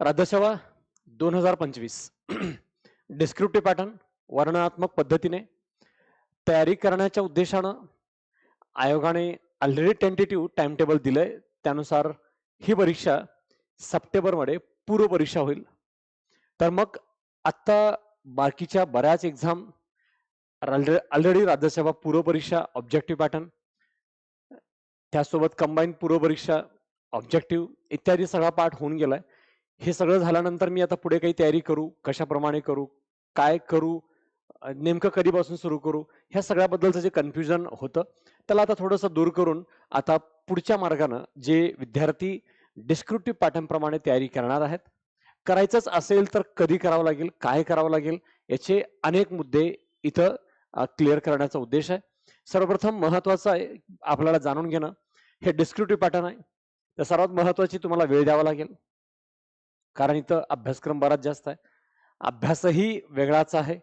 राज्यसेवा दोन हजार पंचवीस. डिस्क्रिप्टिव्ह पॅटर्न वर्णनात्मक पद्धतीने तयारी करण्याच्या उद्देशानं आयोगाने ऑलरेडी टेंटेटिव्ह टाइम टेबल दिलंय. त्यानुसार ही परीक्षा सप्टेंबरमध्ये पूर्व परीक्षा होईल. तर मग आत्ता बाकीच्या बऱ्याच एक्झाम ऑलरेडी राज्यसेवा पूर्व परीक्षा ऑब्जेक्टिव्ह पॅटर्न त्यासोबत कंबाईन पूर्व परीक्षा ऑब्जेक्टिव्ह इत्यादी सगळा पाठ होऊन गेलाय. हे सगळं झाल्यानंतर मी आता पुढे काही तयारी करू कशाप्रमाणे करू काय करू नेमकं कधीपासून सुरू करू ह्या सगळ्याबद्दलचं जे कन्फ्युजन होतं त्याला आता थोडंसं दूर करून आता पुढच्या मार्गानं जे विद्यार्थी डिस्क्रिप्टिव्ह पॅटर्नप्रमाणे तयारी करणार आहेत करायचंच असेल तर कधी करावं लागेल काय करावं लागेल याचे अनेक मुद्दे इथं क्लिअर करण्याचा उद्देश आहे. सर्वप्रथम महत्वाचं आहे आपल्याला जाणून घेणं हे डिस्क्रिप्टिव्ह पॅटर्न आहे. तर सर्वात महत्वाची तुम्हाला वेळ द्यावा लागेल. कारण इथं अभ्यासक्रम बराच जास्त आहे. अभ्यासही वेगळाच आहे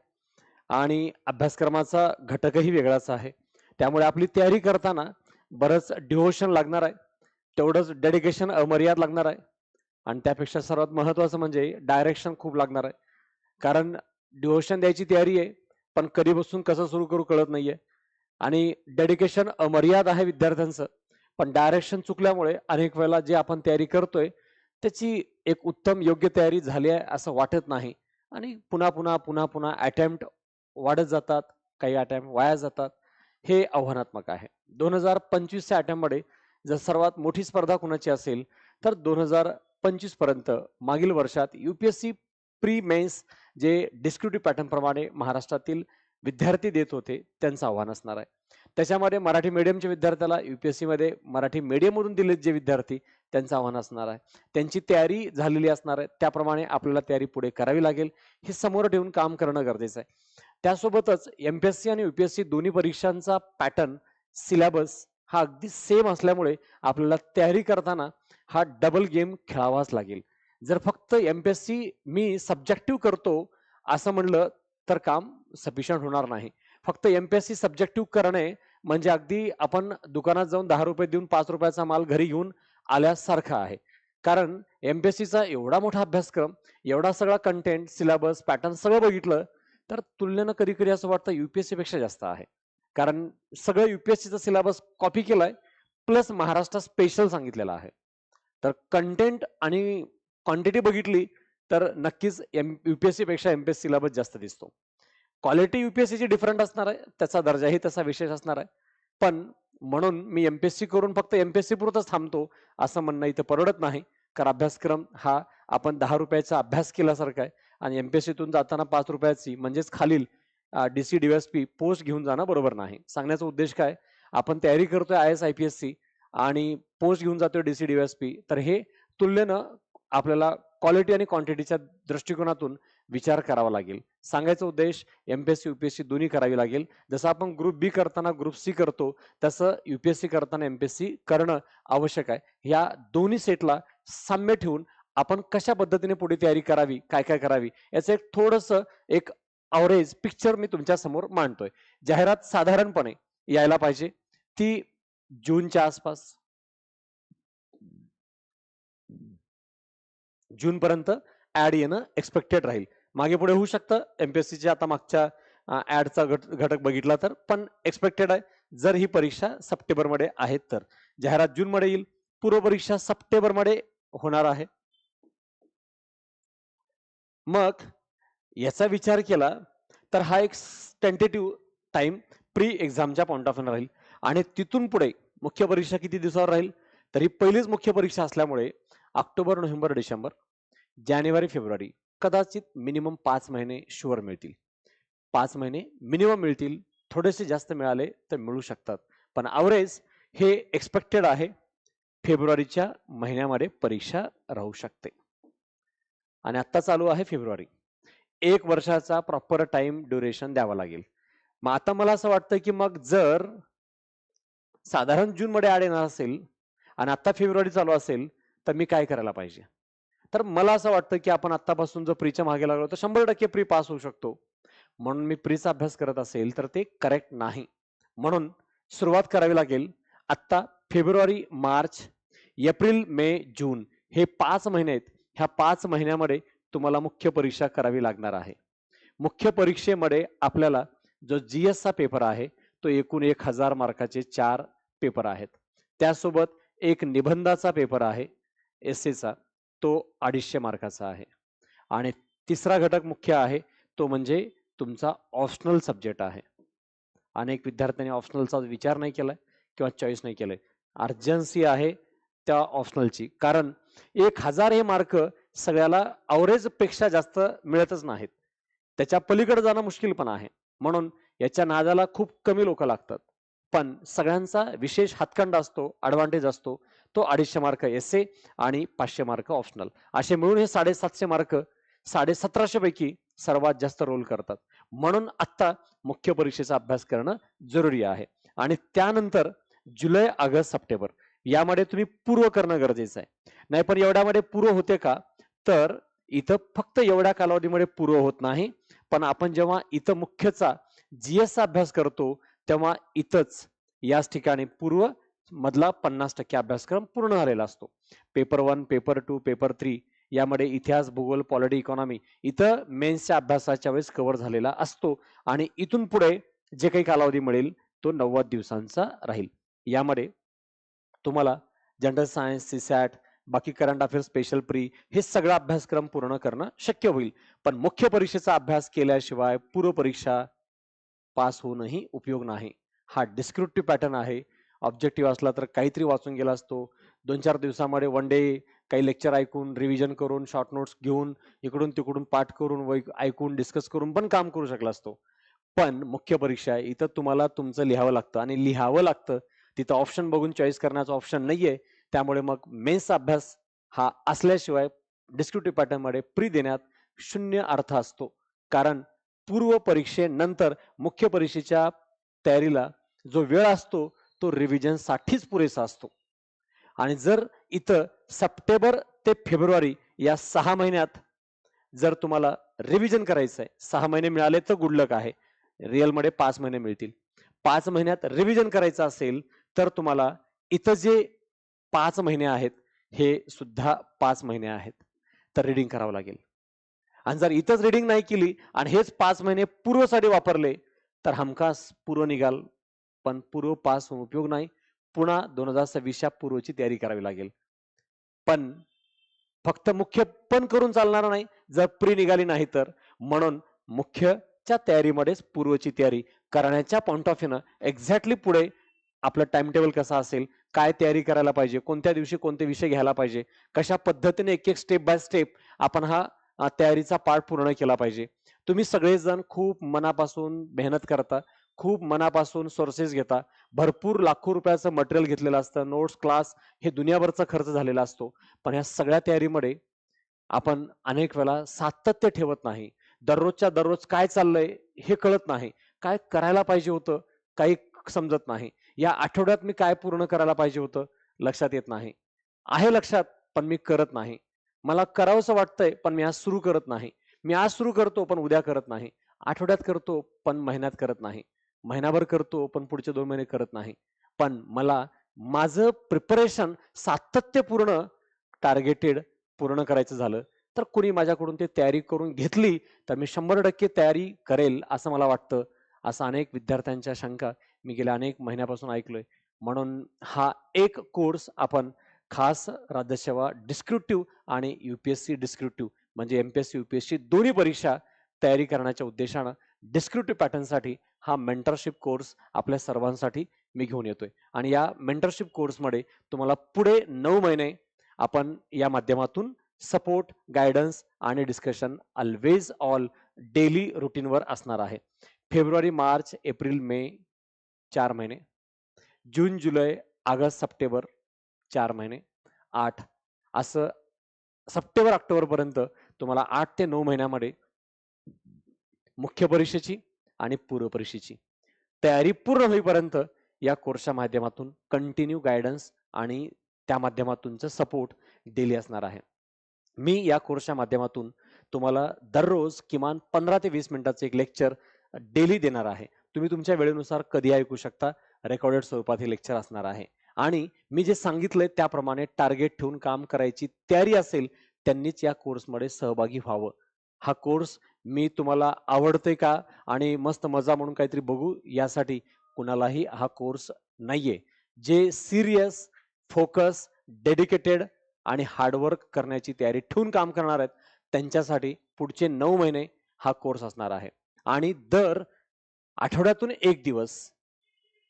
आणि अभ्यासक्रमाचा घटकही वेगळाच आहे. त्यामुळे आपली तयारी करताना बरंच डिव्होशन लागणार आहे. तेवढंच डेडिकेशन अमर्याद लागणार आहे. आणि त्यापेक्षा सर्वात महत्त्वाचं म्हणजे डायरेक्शन खूप लागणार आहे. कारण डिव्होशन द्यायची तयारी आहे पण कधी बसून कसं सुरू करू कळत नाहीये. आणि डेडिकेशन अमर्याद आहे विद्यार्थ्यांचं. पण डायरेक्शन चुकल्यामुळे अनेक वेळेला जे आपण तयारी करतोय त्याची एक उत्तम योग्य तयारी झाली आहे असं वाटत नाही. आणि पुन्हा पुन्हा पुन्हा पुन्हा अटेम्प्ट वाढत जातात काही अटेम्प्ट वाया जातात. हे आव्हानात्मक आहे. दोन हजार पंचवीसच्या अटेम्प्टमध्ये जर सर्वात मोठी स्पर्धा कुणाची असेल तर दोन हजार पंचवीसपर्यंत मागील वर्षात U P S pre mains जे डिस्क्रिप्टिव्ह पॅटर्नप्रमाणे महाराष्ट्रातील विद्यार्थी देत होते त्यांचं आव्हान असणार आहे. त्याच्यामध्ये मराठी मीडियमच्या विद्यार्थ्याला यू पी एस सीमध्ये मराठी मीडियममधून दिलेत जे विद्यार्थी त्यांचं आव्हान असणार आहे. त्यांची तयारी झालेली असणार आहे. त्याप्रमाणे आपल्याला तयारी पुढे करावी लागेल. हे समोर ठेवून काम करणं गरजेचं आहे. त्यासोबतच एम पी एस सी आणि यू पी एस सी दोन्ही परीक्षांचा पॅटर्न सिलेबस हा अगदी सेम असल्यामुळे आपल्याला तयारी करताना हा डबल गेम खेळावाच लागेल. जर फक्त एम पी एस सी मी सब्जेक्टिव्ह करतो असं म्हणलं तर काम सफिशियंट होणार नाही. फक्त M P S C subjective करणे म्हणजे अगदी आपण दुकानात जाऊन दहा रुपये देऊन पाच रुपयाचा माल घरी घेऊन आल्यासारखा आहे. कारण एमपीएससीचा एवढा मोठा अभ्यासक्रम एवढा सगळा कंटेंट सिलेबस पॅटर्न सगळं बघितलं तर तुलनेनं कधी कधी असं वाटतं युपीएससी पेक्षा जास्त आहे. कारण सगळं युपीएससीचा सिलेबस कॉपी केलाय प्लस महाराष्ट्र स्पेशल सांगितलेला आहे. तर कंटेंट आणि क्वांटिटी बघितली तर नक्कीच एम युपीएससी पेक्षा एस सिलेबस जास्त दिसतो. क्वालिटी युपीएससीची डिफरंट असणार आहे त्याचा दर्जाही तसा विशेष असणार आहे. पण म्हणून मी एमपीएससी करून फक्त एमपीएससी पुरतच थांबतो असं म्हणणं इथं परवडत नाही. कारण अभ्यासक्रम हा आपण दहा रुपयाचा अभ्यास केल्यासारखा आहे आणि एमपीएससीतून जाताना पाच रुपयाची म्हणजेच खालील D C D S P post घेऊन जाणं बरोबर नाही. सांगण्याचा उद्देश काय? आपण तयारी करतोय I S I P S C आणि पोस्ट घेऊन जातोय D C D S P तर हे तुलनेनं आपल्याला क्वालिटी आणि क्वांटिटीच्या दृष्टिकोनातून विचार करावा लागेल. सांगायचा उद्देश एमपीएससी युपीएससी दोन्ही करावी लागेल. जसं आपण ग्रुप बी करताना ग्रुप सी करतो तसं युपीएससी करताना एमपीएससी करणं आवश्यक आहे. या दोन्ही सेटला साम्य ठेवून आपण कशा पद्धतीने पुढे तयारी करावी काय काय करावी याचं एक थोडस एक अवरेज पिक्चर मी तुमच्यासमोर मांडतोय. जाहिरात साधारणपणे यायला पाहिजे. ती जूनच्या आसपास. जून पर्यंत ऍड येणं एक्सपेक्टेड राहील. मागे पुढे होऊ शकतं. एमपीएससीच्या आता मागच्या ऍडचा घटक बघितला तर. पण एक्सपेक्टेड आहे. जर ही परीक्षा सप्टेंबरमध्ये आहेत तर. जाहिरात जूनमध्ये येईल. पूर्व परीक्षा सप्टेंबरमध्ये होणार आहे. मग याचा विचार केला तर हा एक टेंटेटिव्ह टाइम प्री एक्झामच्या पॉईंट ऑफ राहील. आणि तिथून पुढे मुख्य परीक्षा किती दिवसावर राहील? तरी पहिलीच मुख्य परीक्षा असल्यामुळे ऑक्टोबर नोव्हेंबर डिसेंबर जानेवारी फेब्रुवारी कदाचित मिनिमम पाच महिने शुअर मिळतील. पाच महिने मिनिमम मिळतील थोडेसे जास्त मिळाले तर मिळू शकतात. पण अवरेज हे एक्सपेक्टेड आहे फेब्रुवारीच्या महिन्यामध्ये परीक्षा राहू शकते. आणि आता चालू आहे फेब्रुवारी. एक वर्षाचा प्रॉपर टाइम ड्युरेशन द्यावा लागेल. मग आता मला असं वाटतं की मग जर साधारण जून मध्ये आड येणार असेल आणि आता फेब्रुवारी चालू असेल तर मी काय करायला पाहिजे? तर मला असं वाटतं की आपण आत्तापासून जर प्रीच्या मागे लागलो तर शंभर टक्के प्री पास होऊ शकतो. म्हणून मी प्रीचा अभ्यास करत असेल तर ते करेक्ट नाही. म्हणून सुरुवात करावी लागेल. आत्ता फेब्रुवारी मार्च एप्रिल मे जून हे पाच महिने आहेत. ह्या पाच महिन्यामध्ये तुम्हाला मुख्य परीक्षा करावी लागणार आहे. मुख्य परीक्षेमध्ये आपल्याला जो जी चा पेपर आहे तो एकूण एक हजार मार्काचे चार पेपर आहेत. त्यासोबत एक निबंधाचा पेपर आहे एस एचा तो अडीचशे मार्काचा आहे. आणि तिसरा घटक मुख्य आहे तो म्हणजे तुमचा ऑप्शनल सब्जेक्ट आहे. अनेक विद्यार्थ्यांनी ऑप्शनलचा विचार नाही केलाय किंवा चॉईस नाही केलंय. अर्जन्सी आहे त्या ऑप्शनलची कारण एक हजार हे मार्क सगळ्याला अवरेजपेक्षा जास्त मिळतच नाहीत. त्याच्या पलीकडे जाणं मुश्किल पण आहे. म्हणून याच्या नादाला खूप कमी लोक लागतात. पण सगळ्यांचा विशेष हातखंडा असतो ॲडव्हान्टेज असतो. तो अडीचशे मार्क एस ए आणि पाचशे मार्क ऑप्शनल असे मिळून हे साडेसातशे मार्क साडे सतराशे पैकी सर्वात जास्त रोल करतात. म्हणून आत्ता मुख्य परीक्षेचा अभ्यास करणं जरुरी आहे. आणि त्यानंतर जुलै ऑगस्ट सप्टेंबर यामध्ये तुम्ही पूर्व करणं गरजेचं आहे. नाही पण एवढ्यामध्ये पूर्व होते का? तर इथं फक्त एवढ्या कालावधीमध्ये पूर्व होत नाही. पण आपण जेव्हा इथं मुख्यचा जीएस चा अभ्यास करतो तेव्हा इथंच याच ठिकाणी पूर्व मधला पन्नास टक्के अभ्यासक्रम पूर्ण झालेला असतो. Paper one paper two paper three यामध्ये इतिहास भूगोल पॉलिटी इकॉनॉमी इथं मेन्सच्या अभ्यासाच्या वेळेस कव्हर झालेला असतो. आणि इथून पुढे जे काही कालावधी मिळेल तो नव्वद दिवसांचा राहील. यामध्ये तुम्हाला जनरल सायन्स सीसॅट बाकी करंट अफेअर्स स्पेशल प्री हे सगळा अभ्यासक्रम पूर्ण करणं शक्य होईल. पण मुख्य परीक्षेचा अभ्यास केल्याशिवाय पूर्व परीक्षा पास होऊनही उपयोग नाही. हा डिस्क्रिप्टिव्ह पॅटर्न आहे. ऑब्जेक्टिव्ह असला तर काहीतरी वाचून गेला असतो. दोन चार दिवसामध्ये वन डे काही लेक्चर ऐकून रिव्हिजन करून शॉर्ट नोट्स घेऊन इकडून तिकडून पाठ करून व ऐकून डिस्कस करून पण काम करू शकला असतो. पण मुख्य परीक्षा आहे इथं तुम्हाला तुमचं लिहावं लागतं आणि लिहावं लागतं. तिथं ऑप्शन बघून चॉईस करण्याचा ऑप्शन नाहीये. त्यामुळे मग मेन्सचा अभ्यास हा असल्याशिवाय डिस्क्रिप्टिव्ह पॅटर्नमध्ये प्री देण्यात शून्य अर्थ असतो. कारण पूर्व परीक्षेनंतर मुख्य परीक्षेच्या तयारीला जो वेळ असतो तो रिव्हिजनसाठीच पुरेसा असतो. आणि जर इथं सप्टेंबर ते फेब्रुवारी या सहा महिन्यात जर तुम्हाला रिव्हिजन करायचं आहे सहा महिने मिळाले तर गुडलक आहे. रिअलमध्ये पाच महिने मिळतील. पाच महिन्यात रिव्हिजन करायचं असेल तर तुम्हाला इथं जे पाच महिने आहेत हे सुद्धा पाच महिने आहेत. तर रिडिंग करावं लागेल. आणि जर इथंच रिडिंग नाही केली आणि हेच पाच महिने पूर्वसाठी वापरले तर हमखास पूर्व निघाल पण पूर्व पास होऊन उपयोग नाही. पुन्हा दोन हजार सव्वीसच्या पूर्वची तयारी करावी लागेल. पण फक्त मुख्य पण करून चालणार नाही. जर प्री निघाली नाही तर. म्हणून मुख्यच्या तयारीमध्येच पूर्वची तयारी करण्याच्या पॉइंट ऑफ व्ह्यूनं एक्झॅक्टली पुढे आपलं टाइम टेबल कसा असेल काय तयारी करायला पाहिजे कोणत्या दिवशी कोणते विषय घ्यायला पाहिजे कशा पद्धतीने एक एक स्टेप बाय स्टेप आपण हा तयारीचा पार्ट पूर्ण केला पाहिजे. तुम्ही सगळेजण खूप मनापासून मेहनत करता. खूप मनापासून सोर्सेस घेता. भरपूर लाखो रुपयाचं मटेरियल घेतलेलं असतं. नोट्स क्लास हे दुनियाभरचा खर्च झालेला असतो. पण या सगळ्या तयारीमध्ये आपण अनेक वेळा सातत्य ठेवत नाही. दररोजच्या दररोज काय चाललंय हे कळत नाही. काय करायला पाहिजे होतं काही समजत नाही. या आठवड्यात मी काय पूर्ण करायला पाहिजे होतं लक्षात येत नाही. आहे लक्षात पण मी करत नाही. मला करावंसं वाटतंय पण मी आज सुरू करत नाही. मी आज सुरू करतो पण उद्या करत नाही. आठवड्यात करतो पण महिन्यात करत नाही. महिनाभर करतो पण पुढचे दोन महिने करत नाही. पण मला माझं प्रिपरेशन सातत्यपूर्ण टार्गेटेड पूर्ण करायचं झालं तर कुणी माझ्याकडून ते तयारी करून घेतली तर मी शंभर टक्के तयारी करेल असं मला वाटतं. असं अनेक विद्यार्थ्यांच्या शंका मी गेल्या अनेक महिन्यापासून ऐकलोय. म्हणून हा एक कोर्स आपण खास राज्यसेवा डिस्क्रिप्टिव्ह आणि U P S C descriptive म्हणजे M P S C U P S C दोन्ही परीक्षा तयारी करण्याच्या उद्देशानं डिस्क्रिप्टिव्ह पॅटर्नसाठी हा मेंटरशिप कोर्स आपल्या सर्वांसाठी मी घेऊन येतोय. आणि या मेंटरशिप कोर्समध्ये तुम्हाला पुढे नऊ महिने आपण या माध्यमातून सपोर्ट गायडन्स आणि डिस्कशन ऑलवेज ऑल डेली रुटीनवर असणार आहे. फेब्रुवारी मार्च एप्रिल मे चार महिने. जून जुलै ऑगस्ट सप्टेंबर चार महिने. आठ. असं सप्टेंबर ऑक्टोबरपर्यंत तुम्हाला आठ ते नऊ महिन्यामध्ये मुख्य परीक्षेची आणि पूर्वपरीक्षेची. तयारी पूर्ण होईपर्यंत या कोर्सच्या माध्यमातून कंटिन्यू गायडन्स आणि त्या माध्यमातूनचं सपोर्ट डेली असणार आहे. मी या कोर्सच्या माध्यमातून तुम्हाला दररोज किमान पंधरा ते वीस मिनिटाचं एक लेक्चर डेली देणार आहे. तुम्ही तुमच्या वेळेनुसार कधी ऐकू शकता रेकॉर्डेड स्वरूपात हे लेक्चर असणार आहे. आणि मी जे सांगितलंय त्याप्रमाणे टार्गेट ठेवून काम करायची तयारी असेल त्यांनीच या कोर्समध्ये सहभागी व्हावं. हा कोर्स मी तुम्हाला आवडते का आणि मस्त मजा म्हणून काहीतरी बघू यासाठी कुणालाही हा कोर्स नाहीये. जे सिरियस फोकस डेडिकेटेड आणि हार्डवर्क करण्याची तयारी ठेवून काम करणार आहेत त्यांच्यासाठी पुढचे नऊ महिने हा कोर्स असणार आहे. आणि दर आठवड्यातून एक दिवस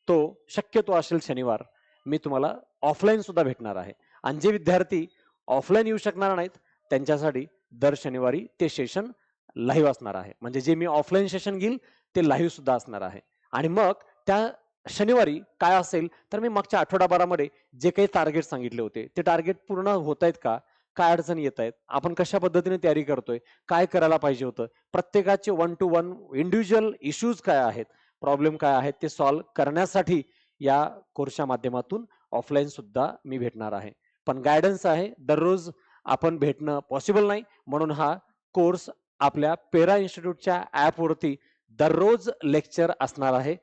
तो शक्यतो असेल शनिवार मी तुम्हाला ऑफलाईन सुद्धा भेटणार आहे. आणि जे विद्यार्थी ऑफलाईन येऊ शकणार नाहीत त्यांच्यासाठी दर शनिवारी ते सेशन लाईव्ह असणार आहे. म्हणजे जे मी ऑफलाईन सेशन घेईल ते लाईव्ह सुद्धा असणार आहे. आणि मग त्या शनिवारी काय असेल तर मी मागच्या आठवडाभरामध्ये जे काही टार्गेट सांगितले होते ते टार्गेट पूर्ण होत आहेत का? काय अडचणी येत आहेत? आपण कशा पद्धतीने तयारी करतोय? काय करायला पाहिजे होतं? प्रत्येकाचे one two one individual issues काय आहेत? प्रॉब्लेम काय आहेत? ते सॉल्व्ह करण्यासाठी या कोर्सच्या माध्यमातून ऑफलाईन सुद्धा मी भेटणार आहे. पण गायडन्स आहे दररोज आपण भेटणं पॉसिबल नाही. म्हणून हा कोर्स आपल्या पेरा इन्स्टिट्यूटच्या ॲपवरती दररोज लेक्चर असणार आहे.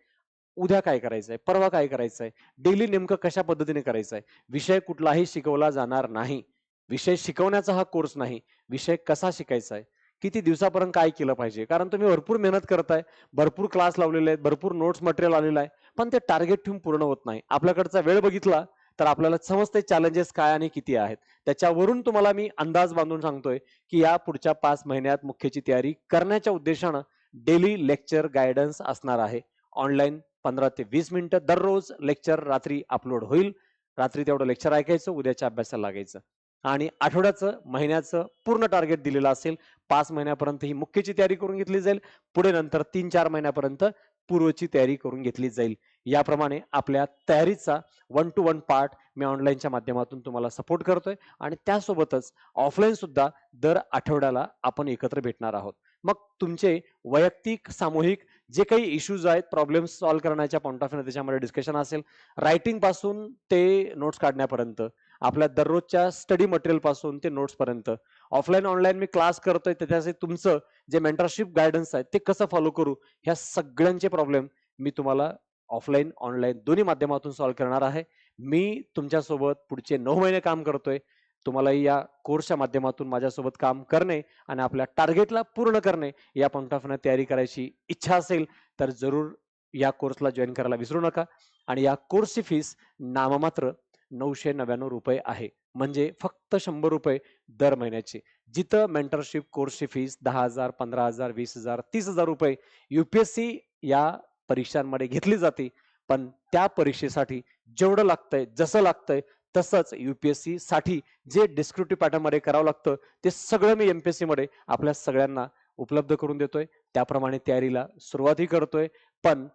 उद्या काय करायचं आहे परवा काय करायचं आहे डेली नेमकं कशा पद्धतीने करायचं आहे विषय कुठलाही शिकवला जाणार नाही. विषय शिकवण्याचा हा कोर्स नाही. विषय कसा शिकायचा आहे किती दिवसापर्यंत काय केलं पाहिजे? कारण तुम्ही भरपूर मेहनत करताय भरपूर क्लास लावलेले आहेत भरपूर नोट्स मटेरियल आलेलं आहे पण ते टार्गेट ठेवून पूर्ण होत नाही. आपल्याकडचा वेळ बघितला तर आपल्याला समजते चॅलेंजेस काय आणि किती आहेत. त्याच्यावरून तुम्हाला मी अंदाज बांधून सांगतोय की या पुढच्या पाच महिन्यात मुख्यची तयारी करण्याच्या उद्देशानं डेली लेक्चर गायडन्स असणार आहे. ऑनलाईन पंधरा ते वीस मिनिटं दररोज लेक्चर रात्री अपलोड होईल. रात्री तेवढं लेक्चर ऐकायचं उद्याच्या अभ्यासाला लागायचं. आणि आठवड्याचं महिन्याचं पूर्ण टार्गेट दिलेलं असेल पाच महिन्यापर्यंत ही मुख्यची तयारी करून घेतली जाईल. पुढे नंतर तीन चार महिन्यापर्यंत पूर्वची तयारी करून घेतली जाईल. याप्रमाणे आपल्या तयारीचा वन टू वन पार्ट मी ऑनलाईनच्या माध्यमातून तुम्हाला सपोर्ट करतोय आणि त्यासोबतच ऑफलाईन सुद्धा दर आठवड्याला आपण एकत्र भेटणार आहोत. मग तुमचे वैयक्तिक सामूहिक जे काही इश्यूज आहेत प्रॉब्लेम्स सॉल्व्ह करण्याच्या पॉईंट ऑफ व्ह्यू त्याच्यामध्ये डिस्कशन असेल रायटिंगपासून ते नोट्स काढण्यापर्यंत आपल्या दररोजच्या स्टडी मटेरियलपासून ते नोट्स पर्यंत ऑफलाईन ऑनलाईन मी क्लास करतोय त्याच्यासाठी तुमचं जे मेंटरशिप गायडन्स आहे ते कसं फॉलो करू ह्या सगळ्यांचे प्रॉब्लेम मी तुम्हाला ऑफलाईन ऑनलाईन दोन्ही माध्यमातून सॉल्व्ह करणार आहे. मी तुमच्यासोबत पुढचे नऊ महिने काम करतोय. तुम्हालाही या कोर्सच्या माध्यमातून माझ्यासोबत काम करणे आणि आपल्या टार्गेटला पूर्ण करणे या पॉईंट तयारी करायची इच्छा असेल तर जरूर या कोर्सला जॉईन करायला विसरू नका. आणि या कोर्सची फीस नाममात्र नऊशे नव्याण्णव रुपये आहे. म्हणजे फक्त शंभर रुपये दर महिन्याची. जिथं मेंटरशिप कोर्सची फीस दहा हजार पंधरा हजार वीस हजार तीस हजार रुपये यू पी एस सी या परीक्षांमध्ये घेतली जाते. पण त्या परीक्षेसाठी जेवढं लागतंय जसं लागतंय तसंच युपीएससी साठी जे डिस्क्रिप्टिव्ह पॅटर्नमध्ये करावं लागतं ते सगळं मी एमपीएससी मध्ये आपल्या सगळ्यांना उपलब्ध करून देतोय. त्याप्रमाणे तयारीला सुरुवातही करतोय. पण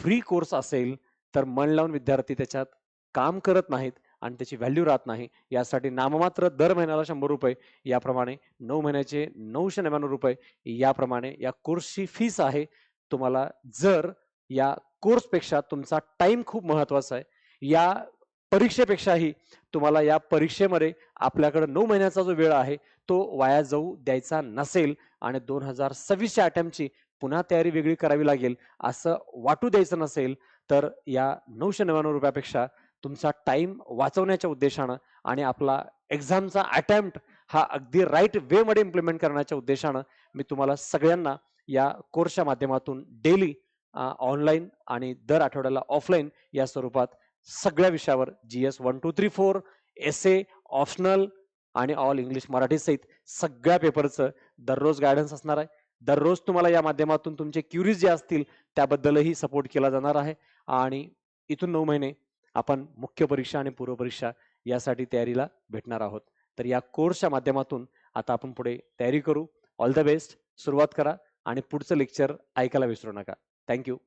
फ्री कोर्स असेल तर मन लावून विद्यार्थी त्याच्यात काम करत नाहीत आणि त्याची व्हॅल्यू राहत नाही. यासाठी नाममात्र दर महिन्याला शंभर रुपये याप्रमाणे नऊ महिन्याचे नऊशे नव्याण्णव रुपये याप्रमाणे या कोर्सची फीस आहे. तुम्हाला जर या कोर्सपेक्षा तुमचा टाइम खूप महत्त्वाचा आहे. या परीक्षेपेक्षाही तुम्हाला या परीक्षेमध्ये आपल्याकडे नऊ महिन्याचा जो वेळ आहे तो वाया जाऊ द्यायचा नसेल आणि दोन हजार सव्वीसच्या अटेम्पची पुन्हा तयारी वेगळी करावी लागेल असं वाटू द्यायचं नसेल तर या नऊशे नव्याण्णव रुपयापेक्षा तुमचा टाइम वाचवण्याच्या उद्देशानं आणि आपला एक्झामचा अटेम्प्ट हा अगदी राईट वेमध्ये इम्प्लिमेंट करण्याच्या उद्देशानं मी तुम्हाला सगळ्यांना या कोर्सच्या माध्यमातून डेली ऑनलाईन आणि दर आठवड्याला ऑफलाईन या स्वरूपात सगळ्या विषयावर G S one two three four S A optional आणि ऑल इंग्लिश मराठी सहित सगळ्या पेपरचं दररोज गायडन्स असणार आहे. दररोज तुम्हाला या माध्यमातून तुमचे क्युरीज जे असतील त्याबद्दलही सपोर्ट केला जाणार आहे. आणि इथून नऊ महिने आपण मुख्य परीक्षा आणि पूर्व परीक्षा यासाठी तयारीला भेटणार आहोत. तर या कोर्सच्या माध्यमातून आता आपण पुढे तयारी करू. ऑल द बेस्ट सुरुवात करा आणि पुढचं लेक्चर ऐकायला विसरू नका. Thank you.